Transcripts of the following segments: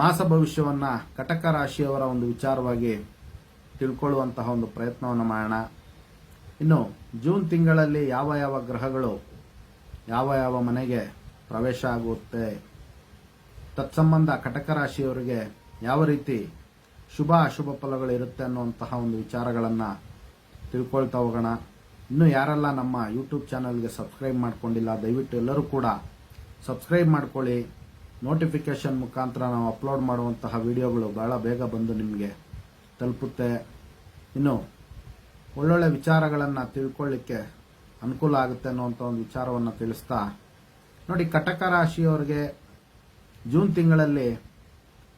ಮಾಸ ಭವಿಷ್ಯವನ್ನ ಕಟಕ ರಾಶಿಯವರ ಒಂದು ವಿಚಾರವಾಗಿ ತಿಳ್ಕೊಳ್ಳುವಂತಹ ಒಂದು ಪ್ರಯತ್ನವನ್ನು ಮಾಡೋಣ. ಇನ್ನು ಜೂನ್ ತಿಂಗಳಲ್ಲಿ ಯಾವ ಯಾವ ಗ್ರಹಗಳು ಯಾವ ಯಾವ ಮನೆಗೆ ಪ್ರವೇಶ ಆಗುತ್ತೆ, ತತ್ಸಂಬಂಧ ಕಟಕ ರಾಶಿಯವರಿಗೆ ಯಾವ ರೀತಿ ಶುಭ ಅಶುಭ ಫಲಗಳು ಇರುತ್ತೆ ಅನ್ನುವಂತಹ ಒಂದು ವಿಚಾರಗಳನ್ನು ತಿಳ್ಕೊಳ್ತಾ ಹೋಗೋಣ. ಇನ್ನು ಯಾರೆಲ್ಲ ನಮ್ಮ ಯೂಟ್ಯೂಬ್ ಚಾನಲ್ಗೆ ಸಬ್ಸ್ಕ್ರೈಬ್ ಮಾಡಿಕೊಂಡಿಲ್ಲ, ದಯವಿಟ್ಟು ಎಲ್ಲರೂ ಕೂಡ ಸಬ್ಸ್ಕ್ರೈಬ್ ಮಾಡ್ಕೊಳ್ಳಿ. ನೋಟಿಫಿಕೇಶನ್ ಮುಖಾಂತರ ನಾವು ಅಪ್ಲೋಡ್ ಮಾಡುವಂತಹ ವಿಡಿಯೋಗಳು ಬಹಳ ಬೇಗ ಬಂದು ನಿಮಗೆ ತಲುಪುತ್ತೆ. ಇನ್ನು ಒಳ್ಳೊಳ್ಳೆ ವಿಚಾರಗಳನ್ನು ತಿಳ್ಕೊಳ್ಳಿಕ್ಕೆ ಅನುಕೂಲ ಆಗುತ್ತೆ ಅನ್ನೋವಂಥ ಒಂದು ವಿಚಾರವನ್ನು ತಿಳಿಸ್ತಾ. ನೋಡಿ, ಕಟಕ ರಾಶಿಯವರಿಗೆ ಜೂನ್ ತಿಂಗಳಲ್ಲಿ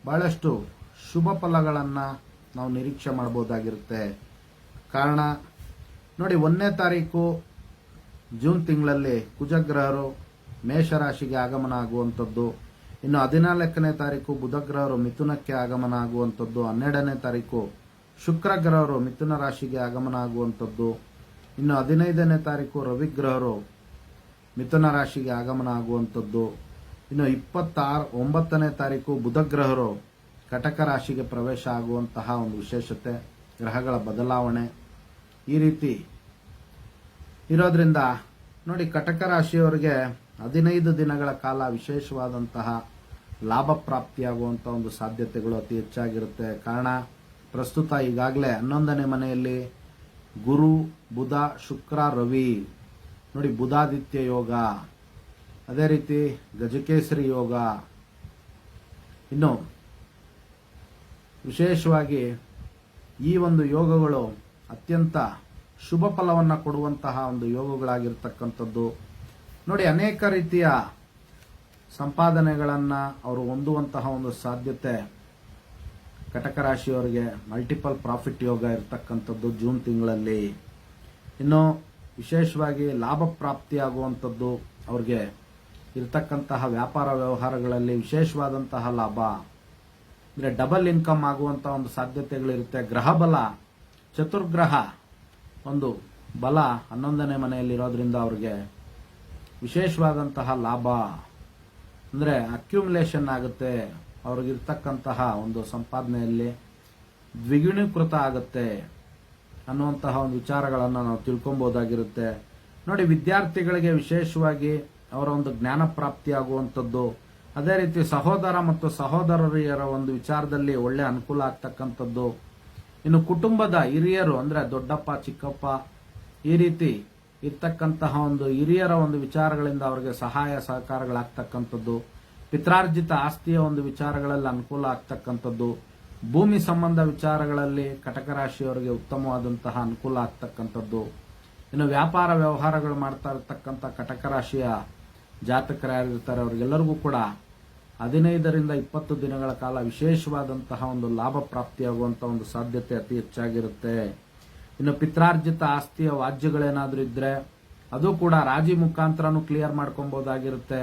ಬಹಳಷ್ಟು ಶುಭ ಫಲಗಳನ್ನು ನಾವು ನಿರೀಕ್ಷೆ ಮಾಡ್ಬೋದಾಗಿರುತ್ತೆ. ಕಾರಣ, ನೋಡಿ, ಒಂದನೇ ತಾರೀಕು ಜೂನ್ ತಿಂಗಳಲ್ಲಿ ಕುಜಗ್ರಹರು ಮೇಷರಾಶಿಗೆ ಆಗಮನ ಆಗುವಂಥದ್ದು. ಇನ್ನು ಹದಿನಾಲ್ಕನೇ ತಾರೀಕು ಬುಧಗ್ರಹರು ಮಿಥುನಕ್ಕೆ ಆಗಮನ ಆಗುವಂಥದ್ದು ಹನ್ನೆರಡನೇ ತಾರೀಕು ಶುಕ್ರಗ್ರಹರು ಮಿಥುನ ರಾಶಿಗೆ ಆಗಮನ ಆಗುವಂಥದ್ದು ಇನ್ನು ಹದಿನೈದನೇ ತಾರೀಕು ರವಿಗ್ರಹರು ಮಿಥುನ ರಾಶಿಗೆ ಆಗಮನ ಆಗುವಂಥದ್ದು ಇನ್ನು ಇಪ್ಪತ್ತಾರು, ಒಂಬತ್ತನೇ ತಾರೀಕು ಬುಧಗ್ರಹರು ಕಟಕ ರಾಶಿಗೆ ಪ್ರವೇಶ ಆಗುವಂತಹ ಒಂದು ವಿಶೇಷತೆ, ಗ್ರಹಗಳ ಬದಲಾವಣೆ. ಈ ರೀತಿ ಇರೋದ್ರಿಂದ ನೋಡಿ ಕಟಕ ರಾಶಿಯವರಿಗೆ ಹದಿನೈದು ದಿನಗಳ ಕಾಲ ವಿಶೇಷವಾದಂತಹ ಲಾಭ ಪ್ರಾಪ್ತಿಯಾಗುವಂಥ ಒಂದು ಸಾಧ್ಯತೆಗಳು ಅತಿ ಹೆಚ್ಚಾಗಿರುತ್ತೆ. ಕಾರಣ, ಪ್ರಸ್ತುತ ಈಗಾಗಲೇ ಹನ್ನೊಂದನೇ ಮನೆಯಲ್ಲಿ ಗುರು, ಬುಧ, ಶುಕ್ರ, ರವಿ. ನೋಡಿ, ಬುಧಾದಿತ್ಯ ಯೋಗ, ಅದೇ ರೀತಿ ಗಜಕೇಸರಿ ಯೋಗ. ಇನ್ನು ವಿಶೇಷವಾಗಿ ಈ ಒಂದು ಯೋಗಗಳು ಅತ್ಯಂತ ಶುಭ ಫಲವನ್ನು ಕೊಡುವಂತಹ ಒಂದು ಯೋಗಗಳಾಗಿರ್ತಕ್ಕಂಥದ್ದು. ನೋಡಿ, ಅನೇಕ ರೀತಿಯ ಸಂಪಾದನೆಗಳನ್ನು ಅವರು ಹೊಂದುವಂತಹ ಒಂದು ಸಾಧ್ಯತೆ ಕಟಕ ರಾಶಿಯವರಿಗೆ ಮಲ್ಟಿಪಲ್ ಪ್ರಾಫಿಟ್ ಯೋಗ ಇರತಕ್ಕಂಥದ್ದು ಜೂನ್ ತಿಂಗಳಲ್ಲಿ. ಇನ್ನು ವಿಶೇಷವಾಗಿ ಲಾಭ ಪ್ರಾಪ್ತಿಯಾಗುವಂಥದ್ದು ಅವ್ರಿಗೆ ಇರತಕ್ಕಂತಹ ವ್ಯಾಪಾರ ವ್ಯವಹಾರಗಳಲ್ಲಿ ವಿಶೇಷವಾದಂತಹ ಲಾಭ. ಅಂದರೆ ಡಬಲ್ ಇನ್ಕಮ್ ಆಗುವಂತಹ ಒಂದು ಸಾಧ್ಯತೆಗಳಿರುತ್ತೆ. ಗ್ರಹ ಬಲ, ಚತುರ್ಗ್ರಹ ಒಂದು ಬಲ ಹನ್ನೊಂದನೇ ಮನೆಯಲ್ಲಿರೋದ್ರಿಂದ ಅವ್ರಿಗೆ ವಿಶೇಷವಾದಂತಹ ಲಾಭ. ಅಂದರೆ ಅಕ್ಯುಮುಲೇಷನ್ ಆಗುತ್ತೆ, ಅವ್ರಿಗಿರ್ತಕ್ಕಂತಹ ಒಂದು ಸಂಪಾದನೆಯಲ್ಲಿ ದ್ವಿಗುಣೀಕೃತ ಆಗುತ್ತೆ ಅನ್ನುವಂತಹ ಒಂದು ವಿಚಾರಗಳನ್ನು ನಾವು ತಿಳ್ಕೊಬೋದಾಗಿರುತ್ತೆ ನೋಡಿ, ವಿದ್ಯಾರ್ಥಿಗಳಿಗೆ ವಿಶೇಷವಾಗಿ ಅವರ ಒಂದು ಜ್ಞಾನ ಪ್ರಾಪ್ತಿಯಾಗುವಂಥದ್ದು ಅದೇ ರೀತಿ ಸಹೋದರ ಮತ್ತು ಸಹೋದರರಿಯರ ಒಂದು ವಿಚಾರದಲ್ಲಿ ಒಳ್ಳೆ ಅನುಕೂಲ ಆಗ್ತಕ್ಕಂಥದ್ದು. ಇನ್ನು ಕುಟುಂಬದ ಹಿರಿಯರು ಅಂದರೆ ದೊಡ್ಡಪ್ಪ, ಚಿಕ್ಕಪ್ಪ, ಈ ರೀತಿ ಇರ್ತಕ್ಕಂತಹ ಒಂದು ಹಿರಿಯರ ಒಂದು ವಿಚಾರಗಳಿಂದ ಅವರಿಗೆ ಸಹಾಯ ಸಹಕಾರಗಳಾಗ್ತಕ್ಕಂಥದ್ದು, ಪಿತ್ರಾರ್ಜಿತ ಆಸ್ತಿಯ ಒಂದು ವಿಚಾರಗಳಲ್ಲಿ ಅನುಕೂಲ ಆಗ್ತಕ್ಕಂಥದ್ದು, ಭೂಮಿ ಸಂಬಂಧ ವಿಚಾರಗಳಲ್ಲಿ ಕಟಕ ರಾಶಿಯವರಿಗೆ ಉತ್ತಮವಾದಂತಹ ಅನುಕೂಲ ಆಗ್ತಕ್ಕಂಥದ್ದು. ಇನ್ನು ವ್ಯಾಪಾರ ವ್ಯವಹಾರಗಳು ಮಾಡ್ತಾ ಇರತಕ್ಕಂಥ ಕಟಕ ರಾಶಿಯ ಜಾತಕರು ಯಾರಿರ್ತಾರೆ, ಅವರಿಗೆಲ್ಲರಿಗೂ ಕೂಡ ಹದಿನೈದರಿಂದ ಇಪ್ಪತ್ತು ದಿನಗಳ ಕಾಲ ವಿಶೇಷವಾದಂತಹ ಒಂದು ಲಾಭ ಪ್ರಾಪ್ತಿಯಾಗುವಂತಹ ಒಂದು ಸಾಧ್ಯತೆ ಅತಿ ಹೆಚ್ಚಾಗಿರುತ್ತೆ. ಇನ್ನು ಪಿತ್ರಾರ್ಜಿತ ಆಸ್ತಿಯ ವಾಜ್ಯಗಳೇನಾದರೂ ಇದ್ರೆ ಅದು ಕೂಡ ರಾಜಿ ಮುಖಾಂತರನೂ ಕ್ಲಿಯರ್ ಮಾಡ್ಕೊಬೋದಾಗಿರುತ್ತೆ.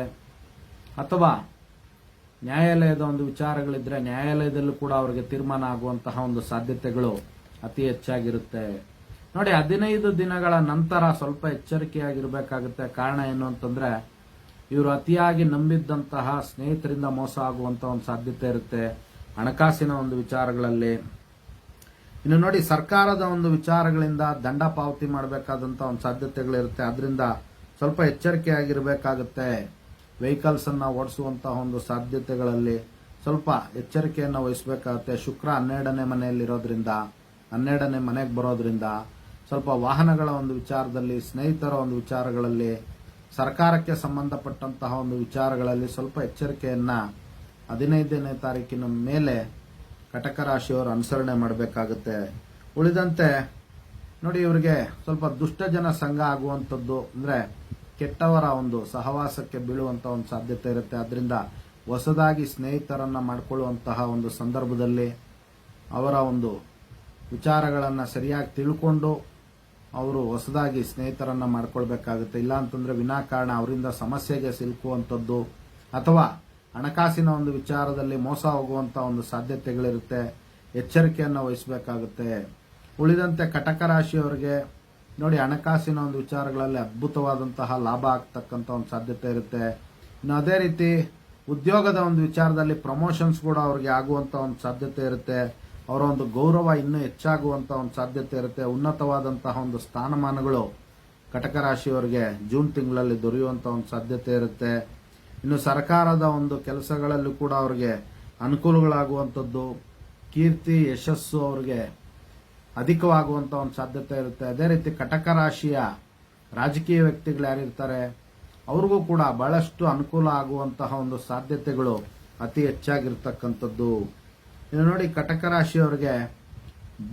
ಅಥವಾ ನ್ಯಾಯಾಲಯದ ಒಂದು ವಿಚಾರಗಳಿದ್ರೆ ನ್ಯಾಯಾಲಯದಲ್ಲೂ ಕೂಡ ಅವರಿಗೆ ತೀರ್ಮಾನ ಆಗುವಂತಹ ಒಂದು ಸಾಧ್ಯತೆಗಳು ಅತಿ ಹೆಚ್ಚಾಗಿರುತ್ತೆ. ನೋಡಿ, ಹದಿನೈದು ದಿನಗಳ ನಂತರ ಸ್ವಲ್ಪ ಎಚ್ಚರಿಕೆಯಾಗಿರಬೇಕಾಗುತ್ತೆ. ಕಾರಣ ಏನು ಅಂತಂದ್ರೆ, ಇವರು ಅತಿಯಾಗಿ ನಂಬಿದ್ದಂತಹ ಸ್ನೇಹಿತರಿಂದ ಮೋಸ ಆಗುವಂತ ಒಂದು ಸಾಧ್ಯತೆ ಇರುತ್ತೆ. ಹಣಕಾಸಿನ ಒಂದು ವಿಚಾರಗಳಲ್ಲಿ ಇನ್ನು ನೋಡಿ, ಸರ್ಕಾರದ ಒಂದು ವಿಚಾರಗಳಿಂದ ದಂಡ ಪಾವತಿ ಮಾಡಬೇಕಾದಂತ ಒಂದು ಸಾಧ್ಯತೆಗಳಿರುತ್ತೆ. ಅದರಿಂದ ಸ್ವಲ್ಪ ಎಚ್ಚರಿಕೆಯಾಗಿರಬೇಕಾಗುತ್ತೆ. ವೆಹಿಕಲ್ಸನ್ನು ಓಡಿಸುವಂತಹ ಒಂದು ಸಾಧ್ಯತೆಗಳಲ್ಲಿ ಸ್ವಲ್ಪ ಎಚ್ಚರಿಕೆಯನ್ನು ವಹಿಸಬೇಕಾಗುತ್ತೆ. ಶುಕ್ರ ಹನ್ನೆರಡನೇ ಮನೆಯಲ್ಲಿರೋದ್ರಿಂದ, ಹನ್ನೆರಡನೇ ಮನೆಗೆ ಬರೋದ್ರಿಂದ ಸ್ವಲ್ಪ ವಾಹನಗಳ ಒಂದು ವಿಚಾರದಲ್ಲಿ, ಸ್ನೇಹಿತರ ಒಂದು ವಿಚಾರಗಳಲ್ಲಿ, ಸರ್ಕಾರಕ್ಕೆ ಸಂಬಂಧಪಟ್ಟಂತಹ ಒಂದು ವಿಚಾರಗಳಲ್ಲಿ ಸ್ವಲ್ಪ ಎಚ್ಚರಿಕೆಯನ್ನು ಹದಿನೈದನೇ ತಾರೀಕಿನ ಮೇಲೆ ಕಟಕ ರಾಶಿಯವರು ಅನುಸರಣೆ ಮಾಡಬೇಕಾಗುತ್ತೆ. ಉಳಿದಂತೆ, ನೋಡಿ ಇವರಿಗೆ ಸ್ವಲ್ಪ ದುಷ್ಟ ಜನ ಸಂಘ ಆಗುವಂಥದ್ದು ಅಂದರೆ ಕೆಟ್ಟವರ ಒಂದು ಸಹವಾಸಕ್ಕೆ ಬೀಳುವಂತ ಒಂದು ಸಾಧ್ಯತೆ ಇರುತ್ತೆ. ಅದರಿಂದ ಹೊಸದಾಗಿ ಸ್ನೇಹಿತರನ್ನ ಮಾಡಿಕೊಳ್ಳುವಂತಹ ಒಂದು ಸಂದರ್ಭದಲ್ಲಿ ಅವರ ಒಂದು ವಿಚಾರಗಳನ್ನು ಸರಿಯಾಗಿ ತಿಳ್ಕೊಂಡು ಅವರು ಹೊಸದಾಗಿ ಸ್ನೇಹಿತರನ್ನ ಮಾಡ್ಕೊಳ್ಬೇಕಾಗುತ್ತೆ. ಇಲ್ಲ ಅಂತಂದ್ರೆ ವಿನಾಕಾರಣ ಅವರಿಂದ ಸಮಸ್ಯೆಗೆ ಸಿಲುಕುವಂಥದ್ದು ಅಥವಾ ಹಣಕಾಸಿನ ಒಂದು ವಿಚಾರದಲ್ಲಿ ಮೋಸ ಹೋಗುವಂತ ಒಂದು ಸಾಧ್ಯತೆಗಳಿರುತ್ತೆ, ಎಚ್ಚರಿಕೆಯನ್ನು ವಹಿಸಬೇಕಾಗುತ್ತೆ. ಉಳಿದಂತೆ ಕಟಕ ರಾಶಿಯವರಿಗೆ ನೋಡಿ, ಹಣಕಾಸಿನ ಒಂದು ವಿಚಾರಗಳಲ್ಲಿ ಅದ್ಭುತವಾದಂತಹ ಲಾಭ ಆಗ್ತಕ್ಕಂಥ ಒಂದು ಸಾಧ್ಯತೆ ಇರುತ್ತೆ. ಇನ್ನು ಅದೇ ರೀತಿ ಉದ್ಯೋಗದ ಒಂದು ವಿಚಾರದಲ್ಲಿ ಪ್ರಮೋಷನ್ಸ್ ಕೂಡ ಅವ್ರಿಗೆ ಆಗುವಂತ ಒಂದು ಸಾಧ್ಯತೆ ಇರುತ್ತೆ. ಅವರ ಒಂದು ಗೌರವ ಇನ್ನೂ ಹೆಚ್ಚಾಗುವಂತ ಒಂದು ಸಾಧ್ಯತೆ ಇರುತ್ತೆ. ಉನ್ನತವಾದಂತಹ ಒಂದು ಸ್ಥಾನಮಾನಗಳು ಕಟಕ ರಾಶಿಯವರಿಗೆ ಜೂನ್ ತಿಂಗಳಲ್ಲಿ ದೊರೆಯುವಂತ ಒಂದು ಸಾಧ್ಯತೆ ಇರುತ್ತೆ. ಇನ್ನು ಸರ್ಕಾರದ ಒಂದು ಕೆಲಸಗಳಲ್ಲೂ ಕೂಡ ಅವರಿಗೆ ಅನುಕೂಲಗಳಾಗುವಂಥದ್ದು, ಕೀರ್ತಿ, ಯಶಸ್ಸು ಅವರಿಗೆ ಅಧಿಕವಾಗುವಂತ ಒಂದು ಸಾಧ್ಯತೆ ಇರುತ್ತೆ. ಅದೇ ರೀತಿ ಕಟಕ ರಾಶಿಯ ರಾಜಕೀಯ ವ್ಯಕ್ತಿಗಳು ಯಾರಿರ್ತಾರೆ, ಅವ್ರಿಗೂ ಕೂಡ ಬಹಳಷ್ಟು ಅನುಕೂಲ ಆಗುವಂತಹ ಒಂದು ಸಾಧ್ಯತೆಗಳು ಅತಿ ಹೆಚ್ಚಾಗಿರ್ತಕ್ಕಂಥದ್ದು. ಇನ್ನು ನೋಡಿ, ಕಟಕ ರಾಶಿಯವರಿಗೆ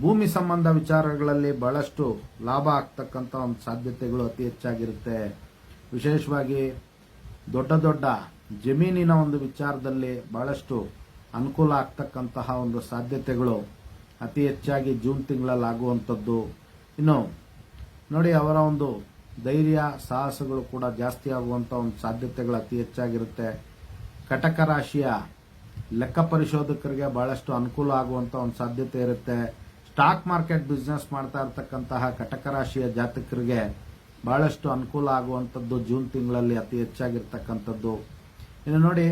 ಭೂಮಿ ಸಂಬಂಧ ವಿಚಾರಗಳಲ್ಲಿ ಬಹಳಷ್ಟು ಲಾಭ ಆಗ್ತಕ್ಕಂಥ ಒಂದು ಸಾಧ್ಯತೆಗಳು ಅತಿ ಹೆಚ್ಚಾಗಿರುತ್ತೆ. ವಿಶೇಷವಾಗಿ ದೊಡ್ಡ ದೊಡ್ಡ ಜಮೀನಿನ ಒಂದು ವಿಚಾರದಲ್ಲಿ ಬಹಳಷ್ಟು ಅನುಕೂಲ ಆಗ್ತಕ್ಕಂತಹ ಒಂದು ಸಾಧ್ಯತೆಗಳು ಅತಿ ಹೆಚ್ಚಾಗಿ ಜೂನ್ ತಿಂಗಳಲ್ಲಿ ಆಗುವಂಥದ್ದು ಇನ್ನು ನೋಡಿ, ಅವರ ಒಂದು ಧೈರ್ಯ, ಸಾಹಸಗಳು ಕೂಡ ಜಾಸ್ತಿ ಆಗುವಂತ ಒಂದು ಸಾಧ್ಯತೆಗಳು ಅತಿ ಹೆಚ್ಚಾಗಿರುತ್ತೆ. ಕಟಕ ರಾಶಿಯ ಲೆಕ್ಕ ಪರಿಶೋಧಕರಿಗೆ ಬಹಳಷ್ಟು ಅನುಕೂಲ ಆಗುವಂತ ಒಂದು ಸಾಧ್ಯತೆ ಇರುತ್ತೆ. ಸ್ಟಾಕ್ ಮಾರ್ಕೆಟ್ ಬಿಸ್ನೆಸ್ ಮಾಡ್ತಾ ಇರತಕ್ಕಂತಹ ಕಟಕ ರಾಶಿಯ ಜಾತಕರಿಗೆ ಬಹಳಷ್ಟು ಅನುಕೂಲ ಆಗುವಂಥದ್ದು ಜೂನ್ ತಿಂಗಳಲ್ಲಿ ಅತಿ ಹೆಚ್ಚಾಗಿರ್ತಕ್ಕಂಥದ್ದು. ಇನ್ನು ನೋಡಿ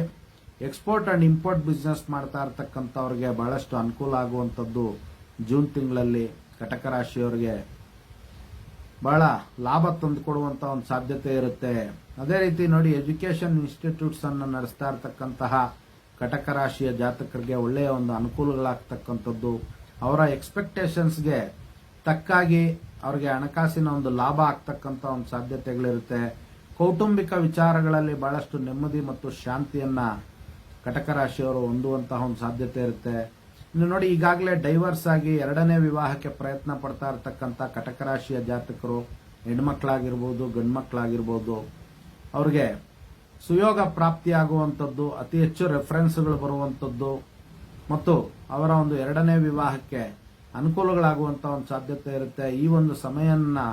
ಎಕ್ಸ್ಪೋರ್ಟ್ ಆ್ಯಂಡ್ ಇಂಪೋರ್ಟ್ ಬಿಸ್ನೆಸ್ ಮಾಡ್ತಾ ಇರ್ತಕ್ಕಂಥವ್ರಿಗೆ ಭಾಳಷ್ಟು ಅನುಕೂಲ ಆಗುವಂಥದ್ದು ಜೂನ್ ತಿಂಗಳಲ್ಲಿ ಕಟಕ ರಾಶಿಯವರಿಗೆ. ಬಹಳ ಲಾಭ ತಂದುಕೊಡುವಂತ ಒಂದು ಸಾಧ್ಯತೆ ಇರುತ್ತೆ. ಅದೇ ರೀತಿ ನೋಡಿ ಎಜುಕೇಶನ್ ಇನ್ಸ್ಟಿಟ್ಯೂಟ್ಸ್ ಅನ್ನು ನಡೆಸ್ತಾ ಇರ್ತಕ್ಕಂತಹ ಕಟಕ ರಾಶಿಯ ಜಾತಕರಿಗೆ ಒಳ್ಳೆಯ ಒಂದು ಅನುಕೂಲಗಳಾಗ್ತಕ್ಕಂಥದ್ದು. ಅವರ ಎಕ್ಸ್ಪೆಕ್ಟೇಷನ್ಸ್ಗೆ ತಕ್ಕಾಗಿ ಅವರಿಗೆ ಹಣಕಾಸಿನ ಒಂದು ಲಾಭ ಆಗ್ತಕ್ಕಂಥ ಒಂದು ಸಾಧ್ಯತೆಗಳಿರುತ್ತೆ. ಕೌಟುಂಬಿಕ ವಿಚಾರಗಳಲ್ಲಿ ಬಹಳಷ್ಟು ನೆಮ್ಮದಿ ಮತ್ತು ಶಾಂತಿಯನ್ನ ಕಟಕ ರಾಶಿಯವರು ಹೊಂದುವಂತಹ ಒಂದು ಸಾಧ್ಯತೆ ಇರುತ್ತೆ. ಇನ್ನು ನೋಡಿ, ಈಗಾಗಲೇ ಡೈವರ್ಸ್ ಆಗಿ ಎರಡನೇ ವಿವಾಹಕ್ಕೆ ಪ್ರಯತ್ನ ಪಡ್ತಾ ಇರತಕ್ಕಂಥ ಕಟಕ ರಾಶಿಯ ಜಾತಕರು ಹೆಣ್ಮಕ್ಳಾಗಿರ್ಬೋದು, ಗಂಡ್ಮಕ್ಳಾಗಿರ್ಬೋದು, ಅವ್ರಿಗೆ ಸುಯೋಗ ಪ್ರಾಪ್ತಿಯಾಗುವಂಥದ್ದು, ಅತಿ ಹೆಚ್ಚು ರೆಫರೆನ್ಸ್ಗಳು ಬರುವಂಥದ್ದು ಮತ್ತು ಅವರ ಒಂದು ಎರಡನೇ ವಿವಾಹಕ್ಕೆ ಅನುಕೂಲಗಳಾಗುವಂತ ಒಂದು ಸಾಧ್ಯತೆ ಇರುತ್ತೆ. ಈ ಒಂದು ಸಮಯವನ್ನು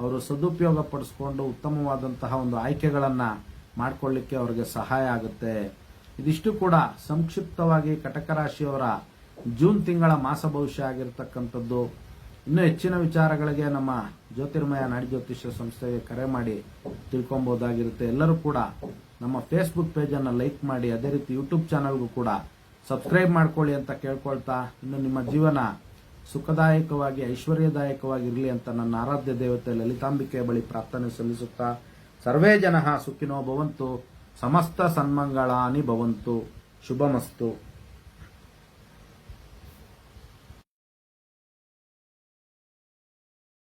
ಅವರು ಸದುಪಯೋಗ ಪಡಿಸ್ಕೊಂಡು ಉತ್ತಮವಾದಂತಹ ಒಂದು ಆಯ್ಕೆಗಳನ್ನ ಮಾಡಿಕೊಳ್ಳಿಕ್ಕೆ ಅವರಿಗೆ ಸಹಾಯ ಆಗುತ್ತೆ. ಇದಿಷ್ಟು ಕೂಡ ಸಂಕ್ಷಿಪ್ತವಾಗಿ ಕಟಕ ರಾಶಿಯವರ ಜೂನ್ ತಿಂಗಳ ಮಾಸ ಭವಿಷ್ಯ ಆಗಿರತಕ್ಕಂಥದ್ದು. ಇನ್ನೂ ಹೆಚ್ಚಿನ ವಿಚಾರಗಳಿಗೆ ನಮ್ಮ ಜ್ಯೋತಿರ್ಮಯ ನಾಡಿ ಜ್ಯೋತಿಷ್ಯ ಸಂಸ್ಥೆಗೆ ಕರೆ ಮಾಡಿ ತಿಳ್ಕೊಬಹುದಾಗಿರುತ್ತೆ. ಎಲ್ಲರೂ ಕೂಡ ನಮ್ಮ ಫೇಸ್ಬುಕ್ ಪೇಜನ್ನು ಲೈಕ್ ಮಾಡಿ, ಅದೇ ರೀತಿ ಯೂಟ್ಯೂಬ್ ಚಾನಲ್ಗೂ ಕೂಡ ಸಬ್ಸ್ಕ್ರೈಬ್ ಮಾಡ್ಕೊಳ್ಳಿ ಅಂತ ಕೇಳ್ಕೊಳ್ತಾ ಇನ್ನು ನಿಮ್ಮ ಜೀವನ ಸುಖದಾಯಕವಾಗಿ, ಐಶ್ವರ್ಯದಾಯಕವಾಗಿರಲಿ ಅಂತ ನನ್ನ ಆರಾಧ್ಯ ದೇವತೆ ಲಲಿತಾಂಬಿಕೆಯ ಬಳಿ ಪ್ರಾರ್ಥನೆ ಸಲ್ಲಿಸುತ್ತಾ, ಸರ್ವೇ ಜನ ಸುಖಿನೋ ಭವಂತು, ಸಮಸ್ತ ಸನ್ಮಂಗಳಾನಿ ಭವಂತು, ಶುಭಮಸ್ತು.